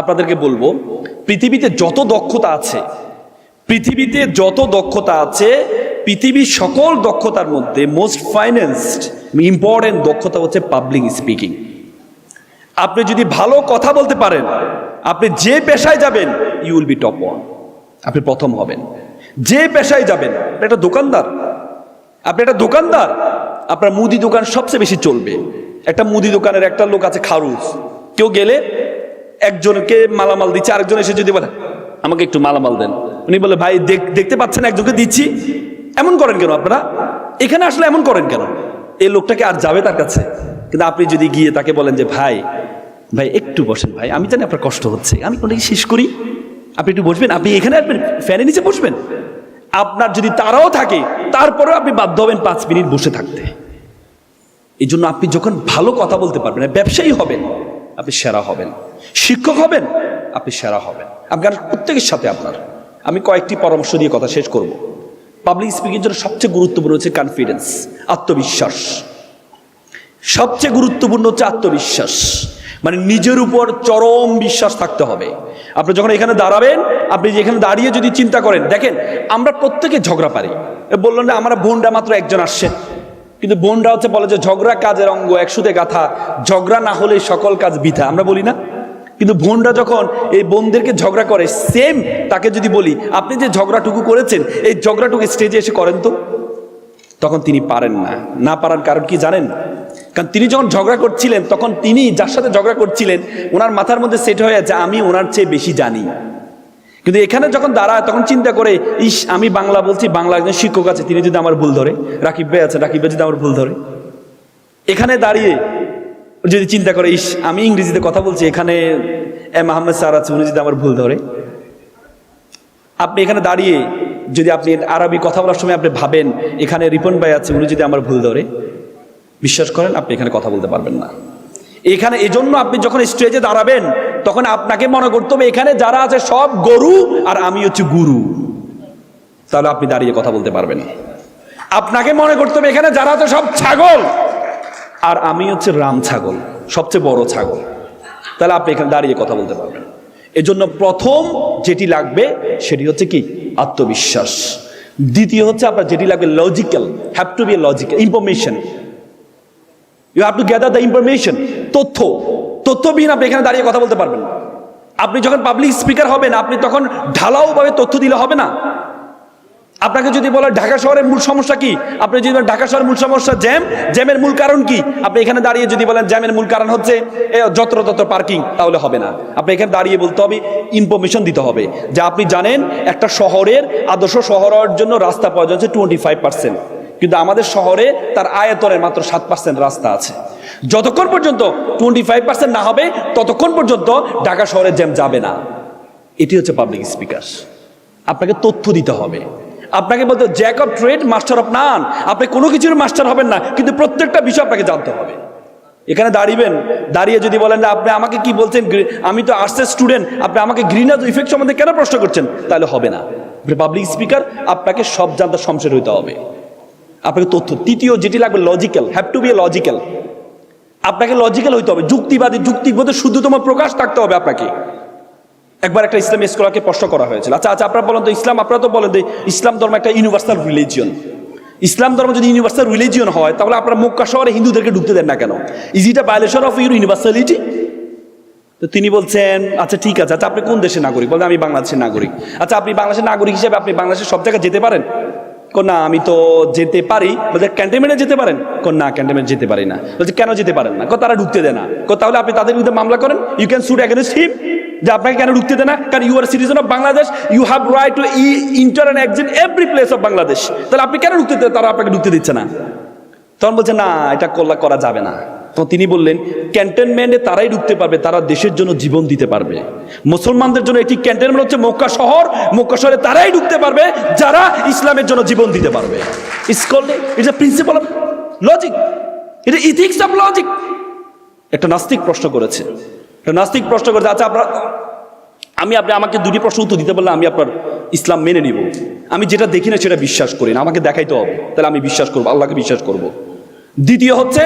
আপনাদেরকে বলব, পৃথিবীতে যত দক্ষতা আছে, পৃথিবীতে যত দক্ষতা আছে, পৃথিবীর সকল দক্ষতার মধ্যে মোস্ট ফাইন্যান্সড ইম্পর্টেন্ট দক্ষতা হচ্ছে পাবলিক স্পিকিং আপনি যদি ভালো কথা বলতে পারেন, আপনি যে পেশায় যাবেন you will be top one আপনি প্রথম হবেন। যে পেশায় যাবেন একটা দোকানদার। আপনি একটা দোকানদার, আপনার মুদি দোকান সবচেয়ে বেশি চলবে। একটা মুদি দোকানের একটা লোক আছে খারুজ। কেউ গেলে একজনকে মালামাল দিচ্ছে, আরেকজন এসে যদি বলে, আমাকে একটু মালামাল দেন। উনি বলে, ভাই, দেখ- দেখতে পাচ্ছেন একজনকে দিচ্ছি। এমন করেন কেন আপনারা? এখানে আসলে এমন করেন কেন? এই লোকটাকে আর যাবে তার কাছে। কিন্তু আপনি যদি গিয়ে তাকে বলেন যে, ভাই ভাই, একটু বসেন ভাই, আমি জানি আপনার কষ্ট হচ্ছে, আমি কোনটা শেষ করি। আপনি একটু বসবেন, আপনি এখানে আসবেন ফ্যানের নিচে বসবেন। আপনার যদি তারাও থাকে, তারপরেও আপনি বাধ্য হবেন পাঁচ মিনিট বসে থাকতে। এই জন্য আপনি যখন ভালো কথা বলতে পারবেন, ব্যবসায়ী হবেন আপনি সেরা হবেন। শিক্ষক হবেন, আপনি সেরা হবেন। আপনার প্রত্যেকের সাথে আপনার। আমি কয়েকটি পরামর্শ দিয়ে কথা শেষ করব। পাবলিক স্পিকিং জন্য সবচেয়ে গুরুত্বপূর্ণ হচ্ছে কনফিডেন্স আত্মবিশ্বাস। সবচেয়ে গুরুত্বপূর্ণ হচ্ছে আত্মবিশ্বাস। মানে নিজের উপর চরম বিশ্বাস থাকতে হবে। আপনি যখন এখানে দাঁড়াবেন, আপনি যেখানে দাঁড়িয়ে যদি চিন্তা করেন, দেখেন, আমরা প্রত্যেকে ঝগড়া পারি। বললেন না আমরা বোনরা মাত্র একজন আসছে কিন্তু বোনরা হচ্ছে বলে যে ঝগড়া কাজের অঙ্গ, একসুতে গাথা। ঝগড়া না হলে সকল কাজ বৃথা। আমরা বলি না? কিন্তু বোনরা যখন এই বোনদেরকে ঝগড়া করে সেম তাকে যদি বলি, আপনি যে ঝগড়াটুকু করেছেন, এই ঝগড়াটুকু স্টেজে এসে করেন তো? তখন তিনি পারেন না। না পারার কারণ কি জানেন? কারণ তিনি যখন ঝগড়া করছিলেন, তখন তিনি যার সাথে ঝগড়া করছিলেন, ওনার মাথার মধ্যে সেট হয়ে আছে, আমি ওনার চেয়ে বেশি জানি। কিন্তু এখানে যখন দাঁড়ায়, তখন চিন্তা করে, ইস, আমি বাংলা বলছি, বাংলা একজন শিক্ষক আছে, তিনি যদি আমার ভুল ধরে, রাকিব ভাই আছে, রাকিব ভাই যদি আমার ভুল ধরে। এখানে দাঁড়িয়ে যদি চিন্তা করে, ইস, আমি ইংরেজিতে কথা বলছি, এখানে এম আহমেদ স্যার আছে, উনি যদি আমার ভুল ধরে। আপনি এখানে দাঁড়িয়ে যদি আপনি আরবি কথা বলার সময় আপনি ভাবেন, এখানে রিপন ভাই আছে, উনি যদি আমার ভুল ধরে, বিশ্বাস করেন, আপনি এখানে কথা বলতে পারবেন না। এখানে এই জন্য আপনি যখন স্টেজে দাঁড়াবেন, তখন আপনাকে মনে করতে হবে এখানে যারা আছে সব গরু আর আমি হচ্ছে গুরু। তাহলে আপনি দাঁড়িয়ে কথা বলতে পারবেন। আপনাকে মনে করতে হবে এখানে যারা আছে সব ছাগল। আর আমি হচ্ছে রাম ছাগল, সবচেয়ে বড় ছাগল। তাহলে আপনি এখানে দাঁড়িয়ে কথা বলতে পারবেন। এজন্য প্রথম যেটি লাগবে সেটি হচ্ছে কি? আত্মবিশ্বাস। দ্বিতীয় হচ্ছে আপনার যেটি লাগবে logical have to be logical information you have to gather the information তথ্য তথ্যবিহীন আপনি এখানে দাঁড়িয়ে কথা বলতে পারবেন আপনি যখন পাবলিক স্পিকার হবেন আপনি তখন ঢালাওভাবে তথ্য দিলে হবে না। আপনাকে যদি বলে ঢাকা শহরের মূল সমস্যা কি? আপনি যদি ঢাকা শহরের মূল সমস্যা জ্যাম জ্যামের মূল কারণ কি? আপনি এখানে দাঁড়িয়ে যদি বলেন জ্যামের মূল কারণ হচ্ছে এ, যত্র তত্র পার্কিং তাহলে হবে না। আপনি এখানে দাঁড়িয়ে বলতে হবে ইনফরমেশন দিতে হবে। যে আপনি জানেন একটা শহরের আদর্শ শহর হওয়ার জন্য রাস্তা প্রয়োজন হচ্ছে টোয়েন্টি ফাইভ পার্সেন্ট কিন্তু আমাদের শহরে তার আয়তনের মাত্র সাত পার্সেন্ট রাস্তা আছে। যতক্ষণ পর্যন্ত টোয়েন্টি ফাইভ পার্সেন্ট না হবে, ততক্ষণ পর্যন্ত ঢাকা শহরে জ্যাম যাবে না। এটি হচ্ছে পাবলিক স্পিকার আপনাকে তথ্য দিতে হবে। আপনাকে বলতে jack of trade master of none আপনি কোনো কিছুর মাস্টার হবেন না, কিন্তু প্রত্যেকটা বিষয় আপনাকে জানতে হবে। এখানে দাঁড়িবেন দাঁড়িয়ে যদি বলেন যে আপনি আমাকে কি বলছেন? আমি তো আর্টসের স্টুডেন্ট আপনি আমাকে গ্রিন হাউস ইফেক্ট সম্বন্ধে কেন প্রশ্ন করছেন? তাহলে হবে না। পাবলিক স্পিকার আপনাকে সব জানতে সমস্যা হইতে হবে। আপনাকে তথ্য, তৃতীয় যেটি লাগবে logical have to be a logical আপনাকে লজিক্যাল হইতে হবে, যুক্তিবাদী যুক্তিবোধের শুদ্ধতম প্রকাশ থাকতে হবে আপনাকে। একবার একটা ইসলামী স্কলারকে প্রশ্ন করা হয়েছিল আচ্ছা আচ্ছা আপনারা বলেন তো ইসলাম, আপনারা তো বলেন ইসলাম ধর্ম একটা ইউনিভার্সাল রিলিজিয়ন ইসলাম ধর্ম যদি ইউনিভার্সাল রিলিজিয়ন হয়, তাহলে আপনারা মক্কা শহরে হিন্দুদেরকে ঢুকতে দেন না কেন? Is it a violation of your universality তো তিনি বলছেন আচ্ছা ঠিক আছে আচ্ছা আপনি কোন দেশের নাগরিক? বলছেন আমি বাংলাদেশের নাগরিক। আচ্ছা আপনি বাংলাদেশের নাগরিক হিসেবে আপনি বাংলাদেশের সব জায়গায় যেতে পারেন? না আমি তো যেতে পারি। বলছে ক্যান্টনমেন্টে যেতে পারেন? কোন না যেতে পারি না। বলছে, কেন যেতে পারেন না? তারা ঢুকতে দেয় না। কো তাহলে আপনি তাদের বিরুদ্ধে মামলা করেন? You can shoot against him যে আপনাকে কেন ঢুকতে দেয় না? কারণ you are citizen of Bangladesh you have right to E enter and exit every place of Bangladesh তাহলে আপনি কেন ঢুকতে তারা আপনাকে ঢুকতে দিচ্ছে না। তখন বলছে, না, এটা করলা করা যাবে না। তো তিনি বললেন ক্যান্টনমেন্টে তারাই ঢুকতে পারবে, তারা দেশের জন্য জীবন দিতে পারবে। মুসলমানদের জন্য একটি ক্যান্টনমেন্ট হচ্ছে মক্কা শহর। মক্কা শহরে তারাই ঢুকতে পারবে, যারা ইসলামের জন্য জীবন দিতে পারবে। ইটস প্রিন্সিপাল অফ লজিক এটা ইথিক্স অফ লজিক একটা নাস্তিক প্রশ্ন করেছে। একটা নাস্তিক প্রশ্ন করেছে আচ্ছা আপনার, আমি, আপনি আমাকে দুটি প্রশ্ন উত্তর দিতে বললে আমি আপনার ইসলাম মেনে নিব। আমি যেটা দেখি না সেটা বিশ্বাস করি না, আমাকে দেখাইতে হবে। তাহলে আমি বিশ্বাস করব, আল্লাহকে বিশ্বাস করব। দ্বিতীয় হচ্ছে,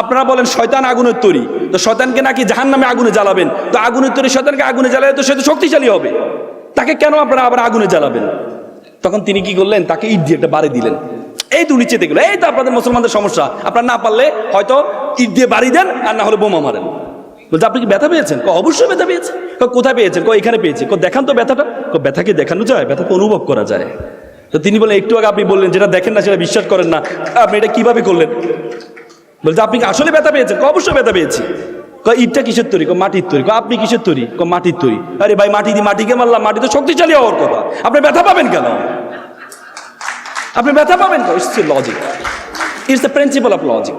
আপনারা বলেন শয়তান আগুনের তৈরি। তো শয়তানকে নাকি জাহান নামে আগুনে জ্বালাবেন? তো আগুনের তৈরি শয়তানকে আগুনে জ্বালালে তো সে তো শক্তিশালী হবে। তাকে কেন আপনারা আবার আগুনে জ্বালাবেন? তখন তিনি কি করলেন? তাকে ইট দিয়ে একটা বাড়ি দিলেন। এই তো নিচে দেখল এই তো আপনাদের মুসলমানদের সমস্যা। আপনারা না পারলে হয়তো ইট দিয়ে বাড়ি দেন, আর না হলে বোমা মারেন। বলছে, আপনি কি ব্যথা পেয়েছেন? ক অবশ্যই ব্যথা পেয়েছে। কোথায় পেয়েছেন? ক এখানে পেয়েছে। ক দেখান তো ব্যথাটা। ক ব্যথা কি দেখানো যায়, ব্যথাকে অনুভব করা যায়। তো তিনি বলেন একটু আগে আপনি বললেন, যেটা দেখেন না সেটা বিশ্বাস করেন না। আপনি এটা কীভাবে করলেন? বলছে, আপনি আসলে ব্যথা পেয়েছেন? অবশ্যই ব্যথা পেয়েছি। ক ইটটা কিসের তৈরি? ক মাটির তৈরি। ক আপনি কিসের তৈরি? ক মাটির তৈরি। আরে ভাই, মাটি দিয়ে মাটিকে মারলাম, মাটি তো শক্তিশালী হওয়ার কথা। আপনি ব্যথা পাবেন কেন? আপনি ব্যথা পাবেন কেন? It's logic it's the principal of logic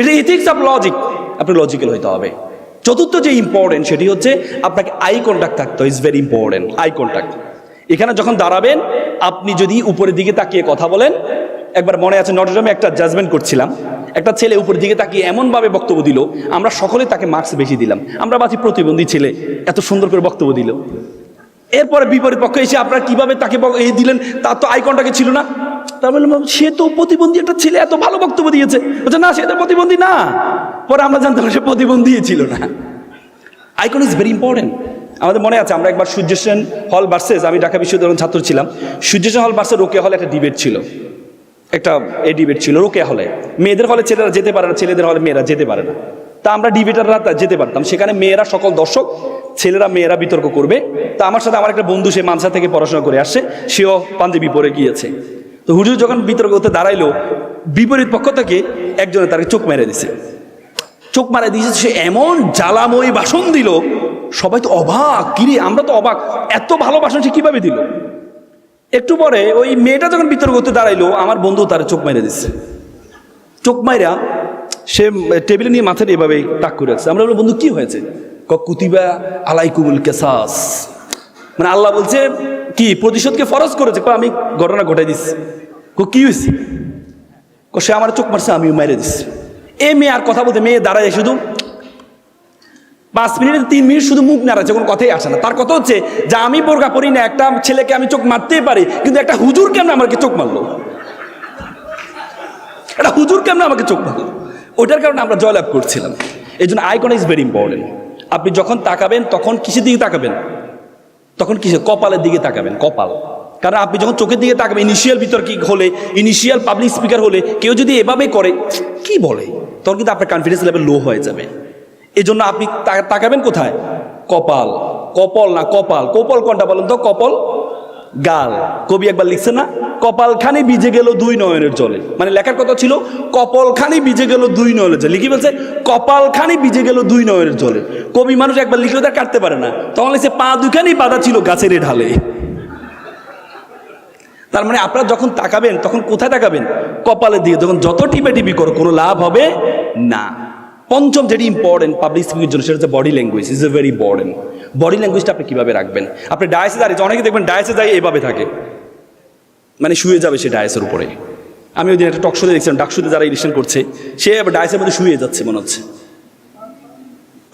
এটা ইথিক্স অফ লজিক আপনি লজিক্যাল হইতে হবে। চতুর্থ যে ইম্পর্টেন্ট সেটি হচ্ছে, আপনাকে আই কন্ট্যাক্ট থাকতে হয়। Is very important eye contact এখানে যখন দাঁড়াবেন আপনি যদি উপরের দিকে তাকিয়ে কথা বলেন, একবার মনে আছে নটরডামে একটা জাজমেন্ট করছিলাম, একটা ছেলে উপরের দিকে তাকিয়ে এমনভাবে বক্তব্য দিল, আমরা সকলে তাকে মার্কস বেশি দিলাম, আমরা বাছি প্রতিবন্ধী ছেলে, এত সুন্দর করে বক্তব্য দিল। এরপরে বিপরীত পক্ষে এসে আপনারা কীভাবে তাকে এই দিলেন, তার তো আইকনটাকে ছিল না? তার মানে সে তো প্রতিবন্ধী একটা ছেলে, এত ভালো বক্তব্য দিয়েছে। বলছে, না, সে তো প্রতিবন্ধী না। পরে আমরা জানতাম সে প্রতিবন্ধী ছিল না। আইকন ইজ ভেরি ইম্পর্টেন্ট আমাদের মনে আছে, আমরা একবার সূর্য সেন হল ভার্সেস আমি ঢাকা বিশ্ববিদ্যালয়ের ছাত্র ছিলাম। সূর্য সেন হল ভার্সেস রোকেয়া হলে একটা ডিবেট ছিল। একটা এ ডিবেট ছিল রোকেয়া হলে। মেয়েদের হলে ছেলেরা যেতে পারে না, ছেলেদের হলে মেয়েরা যেতে পারে না। তা আমরা ডিবেটাররা যেতে পারতাম। সেখানে মেয়েরা সকল দর্শক, ছেলেরা মেয়েরা বিতর্ক করবে। তা আমার সাথে আমার একটা বন্ধু, সে মানসা থেকে পড়াশোনা করে আসছে। সেও পাঞ্জাবি পরে গিয়েছে। তো হুজুর যখন বিতর্ক করতে দাঁড়াইলো, বিপরীত পক্ষ থেকে একজনে তাকে চোখ মেরে দিছে। চোখ মারা দিয়েছে, সে এমন জ্বালাময় বাসন দিল সবাই তো অবাক কিরে আমরা তো অবাক। এত ভালো ভাষণ সে কীভাবে দিল? একটু পরে ওই মেয়েটা যখন বিতর্ক করতে দাঁড়াইলো, আমার বন্ধু তার চোখ মেরে দিচ্ছে চোখ মাইরা সে টেবিলে নিয়ে মাথাটা এভাবে তাক করে রাখছে। আমরা বন্ধু, কি হয়েছে? ক কুতিবা আলাইকুমুল কেসাস। মানে আল্লাহ বলছে, কি, প্রতিশোধকে ফরজ করেছে? আমি ঘটনা ঘটাই দিচ্ছি ক কি হয়েছে সে আমার চোখ মারছে, আমিও মেরে দিচ্ছি এ মেয়ে আর কথা বলতে, মেয়ে দাঁড়ায় শুধু পাঁচ মিনিট, তিন মিনিট শুধু মুখ নাড়াচ্ছে কোনো কথাই আসে না। তার কথা হচ্ছে যে আমি বোরকা পরি না, একটা ছেলেকে আমি চোখ মারতেই পারি, কিন্তু একটা হুজুর কেন আমাকে চোখ মারলো? একটা হুজুর কেন আমাকে চোখ মারলো? ওইটার কারণে আমরা জয়লাভ করছিলাম। এই জন্য আইকন ইজ ভেরি ইম্পর্টেন্ট আপনি যখন তাকাবেন, তখন কিসের দিকে তাকাবেন? তখন কিসে কপালের দিকে তাকাবেন, কপাল। কারণ আপনি যখন চোখের দিকে তাকাবেন ইনিশিয়াল বিতর্কিক হলে ইনিশিয়াল পাবলিক স্পিকার হলে, কেউ যদি এভাবে করে, কি বলে? তখন কিন্তু আপনার কনফিডেন্স লেভেল লো হয়ে যাবে। এই জন্য আপনি তাকাবেন কোথায়? কপাল। কপাল না, কপাল। কপাল কোনটা বলেন তো? কপাল গাল। কবি একবার লিখছে না? কপালখানি ভিজে গেল দুই নয়নের জলে। মানে লেখার কথা ছিল, কপালখানি ভিজে গেল দুই নয়নের জলে। লিখি বলছে কপালখানি ভিজে গেল দুই নয়নের জলে। কবি মানুষ একবার লিখলে তার কাটতে পারে না। তখন লিখছে, পা দুখানি বাঁধা ছিল গাছের ঢালে। তার মানে আপনারা যখন তাকাবেন, তখন কোথায় তাকাবেন? কপালের দিকে। যখন যত টিপে টিপি করো, কোনো লাভ হবে না। পঞ্চম যেটি ইম্পর্টেন্ট পাবলিক স্পিকের জন্য, সেটা হচ্ছে body language is a very important body ল্যাঙ্গুয়েজটা আপনি কীভাবে রাখবেন? আপনি ডায়াসে দাঁড়িয়ে, অনেকে দেখবেন ডায়াসে যাই এভাবে থাকে। মানে শুয়ে যাবে সে ডায়াসের উপরে। আমি ওই দিন একটা টকশোতে দেখছিলাম ডাকশুতে যারা ইলেকশন করছে, সে ডায়াসের মধ্যে শুয়ে যাচ্ছে, মনে হচ্ছে।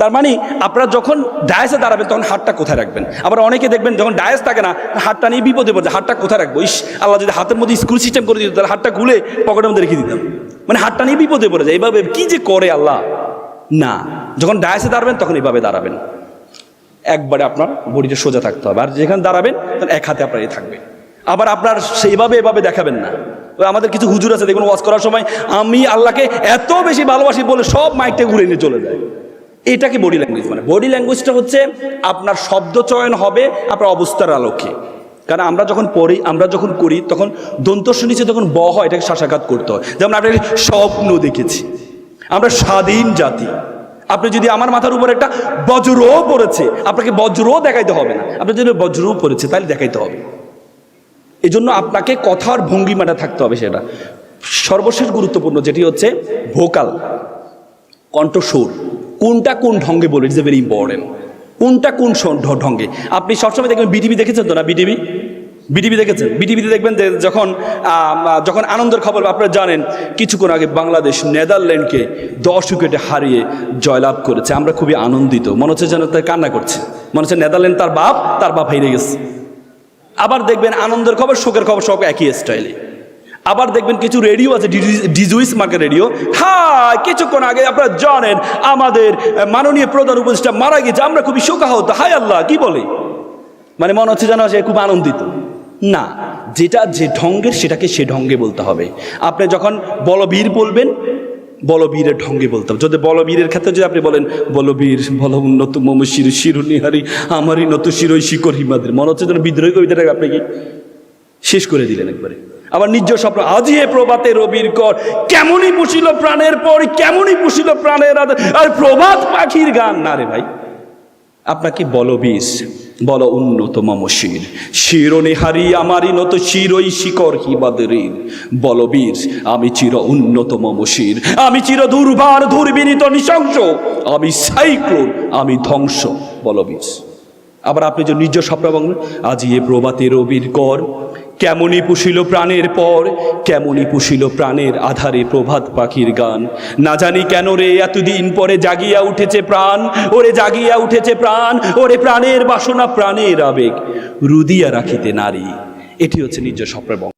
তার মানে আপনারা যখন ডায়াসে দাঁড়াবেন, তখন হাতটা কোথায় রাখবেন? আবার অনেকে দেখবেন, যখন ডায়াস থাকে না, হাতটা নিয়ে বিপদে পড়ছে হাতটা কোথায় রাখব? ইস, আল্লাহ যদি হাতের মধ্যে স্কুল সিস্টেম করে দিত, তাহলে হাতটা খুলে পকেটের মধ্যে রেখে দিতাম। মানে হাতটা নিয়ে বিপদে পড়ে যায়। এইভাবে কি যে করে আল্লাহ? না, যখন ডায়াসে দাঁড়াবেন, তখন এইভাবে দাঁড়াবেন। একবারে আপনার বডিটা সোজা থাকতে হবে। আর যেখানে দাঁড়াবেন তখন এক হাতে আপনার থাকবে। আবার আপনার সেইভাবে এভাবে দেখাবেন না। আমাদের কিছু হুজুর আছে, দেখুন, ওয়াজ করার সময় আমি আল্লাহকে এত বেশি ভালোবাসি বলে সব মাইকটা ঘুরে নিয়ে চলে যায়। এটাকে বডি ল্যাঙ্গুয়েজ মানে? বডি ল্যাঙ্গুয়েজটা হচ্ছে আপনার শব্দ চয়ন হবে আপনার অবস্থার আলোকে। কারণ আমরা যখন পড়ি, আমরা যখন করি, তখন দন্তস্ব নিচে তখন ব হয়, এটাকে শাসাঘাত করতে হয়। যেমন একটা স্বপ্ন দেখেছি। আমরা স্বাধীন জাতি। আপনি যদি আমার মাথার উপর একটা বজ্রও পড়েছে, আপনাকে বজ্রও দেখাইতে হবে না। আপনি যদি বজ্রও পড়েছে, তাহলে দেখাইতে হবে। এই জন্য আপনাকে কথার ভঙ্গিমাটা থাকতে হবে সেটা। সর্বশেষ গুরুত্বপূর্ণ যেটি হচ্ছে ভোকাল, কণ্ঠস্বর। কোনটা কোন ঢঙ্গে বলে ইটস এ ভেরি ইম্পর্টেন্ট কোনটা কোন ঢঙ্গে? আপনি সবসময় দেখবেন বিটিভি দেখেছেন তো না বিটিভি বিটিভি দেখেছেন? বিটিভিতে দেখবেন যে যখন যখন আনন্দের খবর, আপনারা জানেন, কিছুক্ষণ আগে বাংলাদেশ নেদারল্যান্ডকে দশ উইকেটে হারিয়ে জয়লাভ করেছে। আমরা খুবই আনন্দিত। মনে হচ্ছে যেন তাই কান্না করছে। মনে হচ্ছে নেদারল্যান্ড তার বাপ তার বাপ হেরে গেছে। আবার দেখবেন আনন্দের খবর, শোকের খবর সব একই স্টাইলে আবার দেখবেন কিছু রেডিও আছে, ডিজুইস মার্কেট রেডিও হ্যাঁ কিছুক্ষণ আগে আপনারা জানেন, আমাদের মাননীয় প্রধান উপদেষ্টা মারা গেছে আমরা খুবই শোকাহত। হায় আল্লাহ, কি বলে? মানে মনে হচ্ছে যেন সে খুব আনন্দিত। না, যেটা যে ঢঙ্গের সেটাকে সে ঢঙ্গে বলতে হবে। আপনি যখন বলবীর বলবেন, বলবীরের ঢঙ্গে বলতে হবে। যদি বলবীরের ক্ষেত্রে যদি আপনি বলেন, বলবীর, বল উন্নত মম শির শিরুনিহারি আমারই নত শিরই শিকর হিমাদের। মনে হচ্ছে যেন বিদ্রোহী কবিতাটাকে আপনি কি শেষ করে দিলেন একবারে। আবার নিজ স্বপ্ন আজিয়ে প্রভাতে রবির কর, কেমনই পুষিল প্রাণের পর, কেমনই পুষিল প্রাণের আর প্রভাত পাখির গান না রে ভাই। আপনাকে বলো বিষ বলো উন্নত মশির শির শিরনে হারি আমারই নত চিরই শিকর হিবাদের বলো বীর, আমি চির উন্নতম মশির শির আমি চির দুর্বার দুর্বিনীত নৃশংস। আমি সাইক্লোন, আমি ধ্বংস। বলো বীর। আবার আপনি যে নিজ স্বপ্ন আজ এ প্রভাতে রবির কর। কেমনই পুষিল প্রাণের পর, কেমনই পুষিল প্রাণের আধারে প্রভাত পাখির গান। না জানি কেন রে, এতদিন পরে জাগিয়া উঠেছে প্রাণ, ওরে জাগিয়া উঠেছে প্রাণ, ওরে প্রাণের বাসনা, প্রাণের আবেগ। রুদিয়া রাখিতে নারী, এটি হচ্ছে নিজ স্বপ্নের